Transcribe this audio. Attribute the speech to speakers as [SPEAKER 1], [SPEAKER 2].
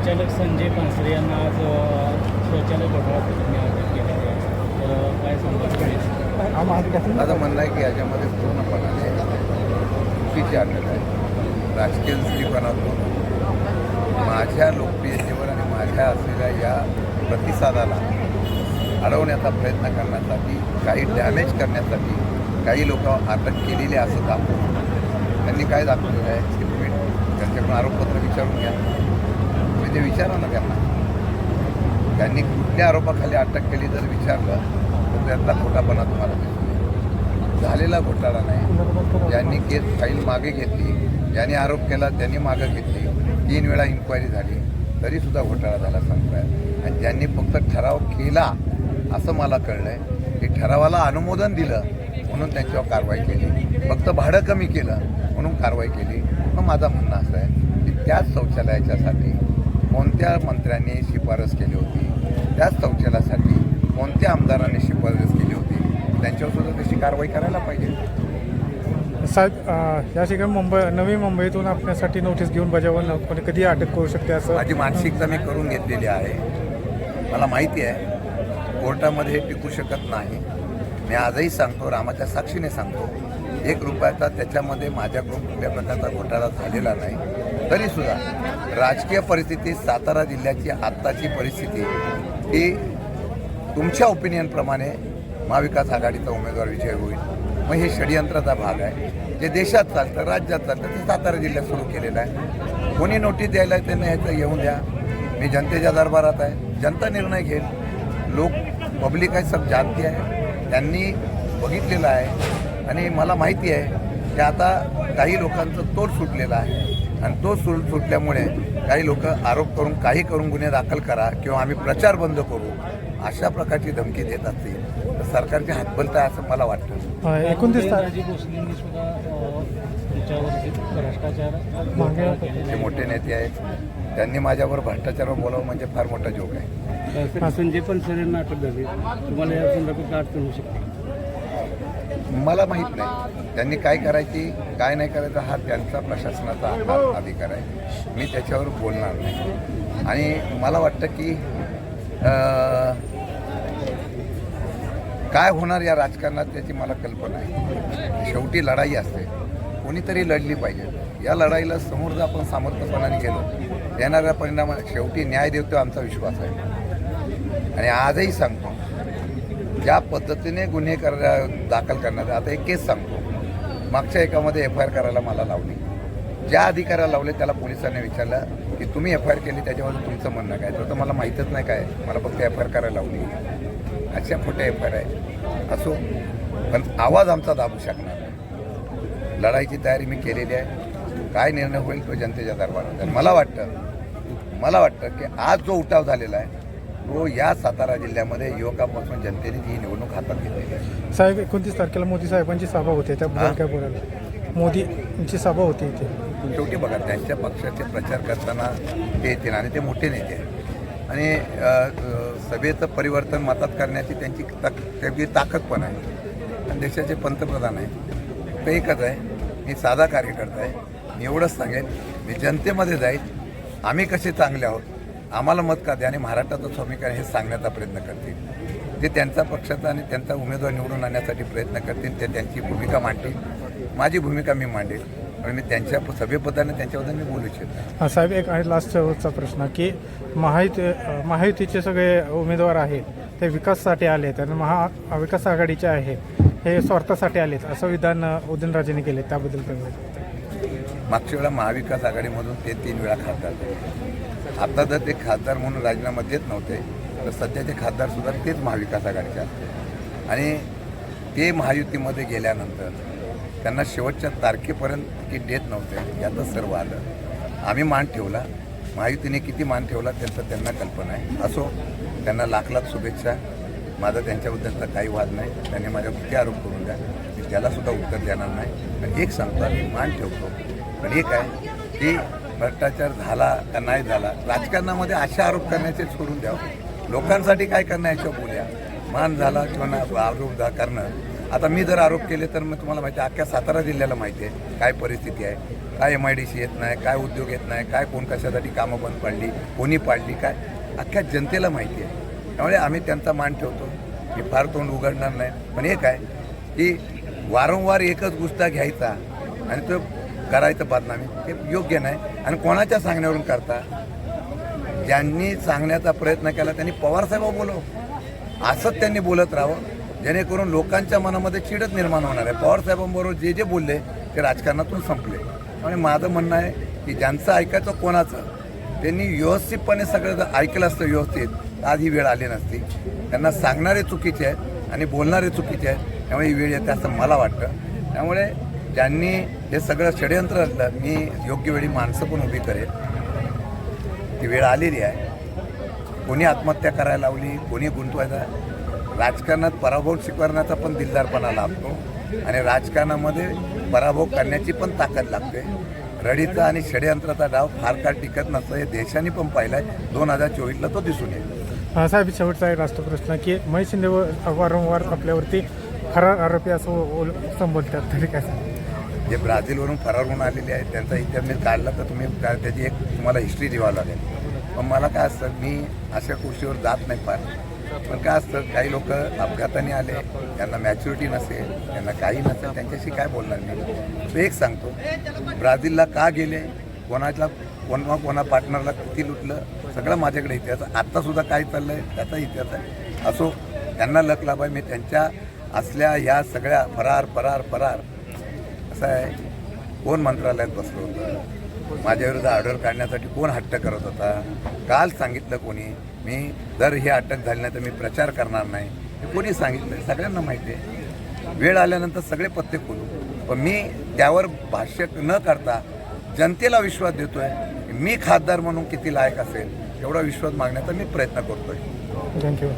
[SPEAKER 1] संचालक संजय पानसरे यांना आज शौचालय घोटाळा प्रकरणी अटक केलेली आहे तर काय
[SPEAKER 2] माझं म्हणणं आहे की याच्यामध्ये पूर्णपणाने चुकीची अटक आहे. राजकीय दृष्टिकोनातून माझ्या लोकप्रियतेवर आणि माझ्या असलेल्या या प्रतिसादाला अडवण्याचा प्रयत्न करण्यासाठी काही डॅमेज करण्यासाठी काही लोक अटक केलेली असं दाखवून त्यांनी काय दाखवलेलं आहे ते त्यांच्याकडून आरोपपत्र विचारून घ्या. तुम्ही ते विचारा ना त्यांना. त्यांनी कुठल्या आरोपाखाली अटक केली जर विचारलं तर त्यातला खोटापणा तुम्हाला दिसून झालेला घोटाळा नाही. ज्यांनी केस फाईल मागे घेतली ज्यांनी आरोप केला त्यांनी मागे घेतली. तीन वेळा इन्क्वायरी झाली. तरीसुद्धा घोटाळा झाला सांगतोय. आणि ज्यांनी फक्त ठराव केला असं मला कळलं आहे की ठरावाला अनुमोदन दिलं म्हणून त्यांच्यावर कारवाई केली. फक्त भाडं कमी केलं म्हणून कारवाई केली. मग माझं म्हणणं असं आहे की त्याच शौचालयाच्यासाठी कोणत्या मंत्र्यांनी शिफारस केली होती? त्याच शौचालयासाठी कोणत्या आमदारांनी शिफारस केली होती? त्यांच्यावर सुद्धा तशी कारवाई करायला पाहिजे.
[SPEAKER 3] साहेब या ठिकाणी मुंबई नवी मुंबईतून आपल्यासाठी नोटीस घेऊन बजावून कोणी कधी अटक करू शकते असं?
[SPEAKER 2] माझी मानसिकता मी करून घेतलेली आहे. मला माहिती आहे कोर्टामध्ये टिकू शकत नाही. मी आजही सांगतो रामाच्या साक्षीने सांगतो एक रुपयाचा त्याच्यामध्ये माझ्याकडून कुठल्या प्रकारचा घोटाळा झालेला नाही. तरीसुद्धा राजकीय परिस्थिती सातारा जिल्ह्याची आत्ताची परिस्थिती ही तुमच्या ओपिनियनप्रमाणे महाविकास आघाडीचा उमेदवार विजय होईल. मग हे षडयंत्राचा भाग आहे. जे देशात चालतं राज्यात चालतं ते सातारा जिल्ह्यात सुरू केलेलं आहे. कोणी नोटीस द्यायला त्यांना ह्याचं येऊन द्या. मी जनतेच्या दरबारात आहे. जनता निर्णय घेईल. लोक पब्लिक आहे सब जाणती आहे. त्यांनी बघितलेलं आहे. आणि मला माहिती आहे की आता काही लोकांचं तोड सुटलेलं आहे. आणि तो सुट सुटल्यामुळे काही लोक आरोप करून काही करून गुन्हे दाखल करा किंवा आम्ही प्रचार बंद करू अशा प्रकारची धमकी देत असतील. तर सरकारची हातबलता आहे असं मला वाटतं?
[SPEAKER 3] एकोणतीस
[SPEAKER 2] ते मोठे नेते आहेत. त्यांनी माझ्यावर भ्रष्टाचारावर बोलावं म्हणजे फार मोठा जोक आहे.
[SPEAKER 1] संजय पानसरेंना अटक झाली. तुम्हाला या संदर्भात अडचण होऊ शकते?
[SPEAKER 2] मला माहीत नाही. त्यांनी काय करायची काय नाही करायचं हा त्यांचा प्रशासनाचा अधिकार आहे. मी त्याच्यावर बोलणार नाही. आणि मला वाटतं की काय होणार या राजकारणात त्याची मला कल्पना आहे. शेवटी लढाई असते. कोणीतरी लढली पाहिजे. या लढाईला समोर जर आपण सामर्थ्यपणाने गेलो येणाऱ्या परिणामात शेवटी न्याय देतो आमचा विश्वास आहे. आणि आजही सांगतो ज्या पद्धतीने गुन्हे कर दाखल करण्यात आता एक केस सांगतो. मागच्या एकामध्ये एफ आय आर करायला मला लावली. ज्या अधिकाऱ्याला लावले त्याला पोलिसांनी विचारलं की तुम्ही एफ आय आर केली त्याच्यावर तुमचं म्हणणं काय? तर मला माहीतच नाही काय. मला फक्त एफ आय आर करायला लावली. अशा खोट्या एफ आय आर आहे. असो. पण आवाज आमचा दाबू शकणार लढाईची तयारी मी केलेली आहे. काय निर्णय होईल तो जनतेच्या दरबारात. मला वाटतं मला वाटतं की आज जो उठाव झालेला आहे तो या सातारा जिल्ह्यामध्ये युवकांपासून जनतेने जी निवडणूक हातात घेतलेली आहे.
[SPEAKER 3] साहेब एकोणतीस तारखेला मोदी साहेबांची सभा होते
[SPEAKER 2] हा?
[SPEAKER 3] काय बोलायला. मोदींची सभा होती इथे.
[SPEAKER 2] शेवटी बघा त्यांच्या पक्षाचे प्रचार करताना ते येतील आणि ते मोठे नेते आहेत. आणि सभेचं परिवर्तन मतात करण्याची त्यांची ताक त्यांची ताकद पण आहे. आणि देशाचे पंतप्रधान आहे ते एकच आहे. मी साधा कार्यकर्ता आहे. मी एवढंच सांगेन. मी जनतेमध्ये जाईल. आम्ही कसे चांगले आहोत? आम्हाला मत का द्या आणि महाराष्ट्राचं समीकरण हे सांगण्याचा प्रयत्न करतील? ते त्यांचा पक्षाचा आणि त्यांचा उमेदवार निवडून आणण्यासाठी प्रयत्न करतील ते त्यांची भूमिका मांडतील. माझी भूमिका मी मांडेल. आणि मी त्यांच्या सभेपदाने त्यांच्याबद्दल मी बोलू इच्छितो
[SPEAKER 3] साहेब एक आहे लास्ट प्रश्न की महायुती महायुतीचे सगळे उमेदवार आहेत ते विकाससाठी आलेत आणि महा विकास आघाडीचे आहेत हे स्वार्थासाठी आलेत असं विधान उदयनराजेंनी केले त्याबद्दल तुम्ही
[SPEAKER 2] मागच्या वेळा महाविकास आघाडीमधून ते तीन वेळा खासदार झाले. आता जर ते खासदार म्हणून राजीनामा देत नव्हते तर सध्याचे खासदारसुद्धा तेच महाविकास आघाडीचे असते. आणि ते महायुतीमध्ये गेल्यानंतर त्यांना शेवटच्या तारखेपर्यंत तिकीट देत नव्हते यातच सर्व आलं. आम्ही मान ठेवला. महायुतीने किती मान ठेवला त्यांचं त्यांना कल्पना आहे. असो त्यांना लाख लाख शुभेच्छा. माझा त्यांच्याबद्दलचा काही वाद नाही. त्यांनी माझ्या किती आरोप करून द्या. त्यालासुद्धा उत्तर देणार नाही. एक सांगतो आम्ही मान ठेवतो. पण एक आहे की भ्रष्टाचार झाला का नाही झाला राजकारणामध्ये अशा आरोप करण्याचे सोडून द्यावं. लोकांसाठी काय करणं याच्यावर बोलूया. मान झाला किंवा ना आरोप झा- करणं. आता मी जर आरोप केले तर मग तुम्हाला माहिती आहे अख्ख्या सातारा जिल्ह्याला माहिती आहे काय परिस्थिती आहे. काय एम आय डी सी येत नाही काय उद्योग येत नाही काय कोण कशासाठी कामं बंद पाडली कोणी पाडली काय? अख्ख्या जनतेला माहिती आहे. त्यामुळे आम्ही त्यांचा मान ठेवतो मी फार तोंड उघडणार नाही. पण एक आहे की वारंवार एकच गुस्ता घ्यायचा आणि तो करायचं बदनामी हे योग्य नाही. आणि कोणाच्या सांगण्यावरून करता? ज्यांनी सांगण्याचा प्रयत्न केला त्यांनी पवारसाहेब बोलव. असंच त्यांनी बोलत राहावं. जेणेकरून लोकांच्या मनामध्ये चिडत निर्माण होणार आहे. पवारसाहेबांबरोबर जे जे बोलले ते राजकारणातून संपले. त्यामुळे माझं म्हणणं आहे की ज्यांचं ऐकायचं कोणाचं त्यांनी व्यवस्थितपणे सगळं जर ऐकलं असतं व्यवस्थित. आज ही वेळ आली नसती. त्यांना सांगणारे चुकीचे आहेत आणि बोलणारे चुकीचे आहेत. त्यामुळे ही वेळ येते असं मला वाटतं. त्यामुळे ज्यांनी हे सगळं षडयंत्र असलं मी योग्य वेळी माणसं पण उभी करेल. ती वेळ आलेली आहे. कोणी आत्महत्या करायला लावली कोणी गुंतवायचा. राजकारणात पराभव स्वीकारण्याचा पण दिलदारपणा लागतो आणि राजकारणामध्ये पराभव करण्याची पण ताकद लागते. रडीचा आणि षडयंत्राचा डाव फार काळ टिकत नसतं. हे देशाने पण पाहिलं आहे. दोन हजार चोवीसला तो दिसून येईल.
[SPEAKER 3] साहेब शेवटचा एक राष्ट्र प्रश्न की महेश शिंदे वारंवार आपल्यावरती खरा आरोपी असं संबोधतात. तरी काय
[SPEAKER 2] जे ब्राझीलवरून फरार होऊन आलेले आहेत त्यांचा इतिहास मी काढला तर तुम्ही त्याची एक तुम्हाला हिस्ट्री द्यावं लागेल. पण मला काय असतं मी अशा कुर्सीवर जात नाही फार. पण काय असतं काही लोक अपघाताने आले त्यांना मॅच्युरिटी नसेल त्यांना काही नसेल त्यांच्याशी काय बोलणार नाही तो एक सांगतो ब्राझीलला का गेले? कोणाच्या कोणा कोणा पार्टनरला किती लुटलं? सगळं माझ्याकडे इतिहास आत्तासुद्धा काय चाललं आहे त्याचा इतिहास आहे. असो त्यांना लक लाभ आहे मी त्यांच्या असल्या ह्या सगळ्या फरार फरार फरार कसं आहे कोण मंत्रालयात बसलं होतं? माझ्याविरुद्ध ऑर्डर काढण्यासाठी कोण हट्ट करत होता? काल सांगितलं कोणी मी जर ही अटक झाली नाही तर मी प्रचार करणार नाही. हे कोणी सांगितलं? सगळ्यांना माहिती आहे. वेळ आल्यानंतर सगळे पत्ते खोलू. पण मी त्यावर भाष्य न करता जनतेला विश्वास देतोय आहे मी खासदार म्हणून किती लायक असेल एवढा विश्वास मागण्याचा मी प्रयत्न करतोय.
[SPEAKER 3] थँक्यू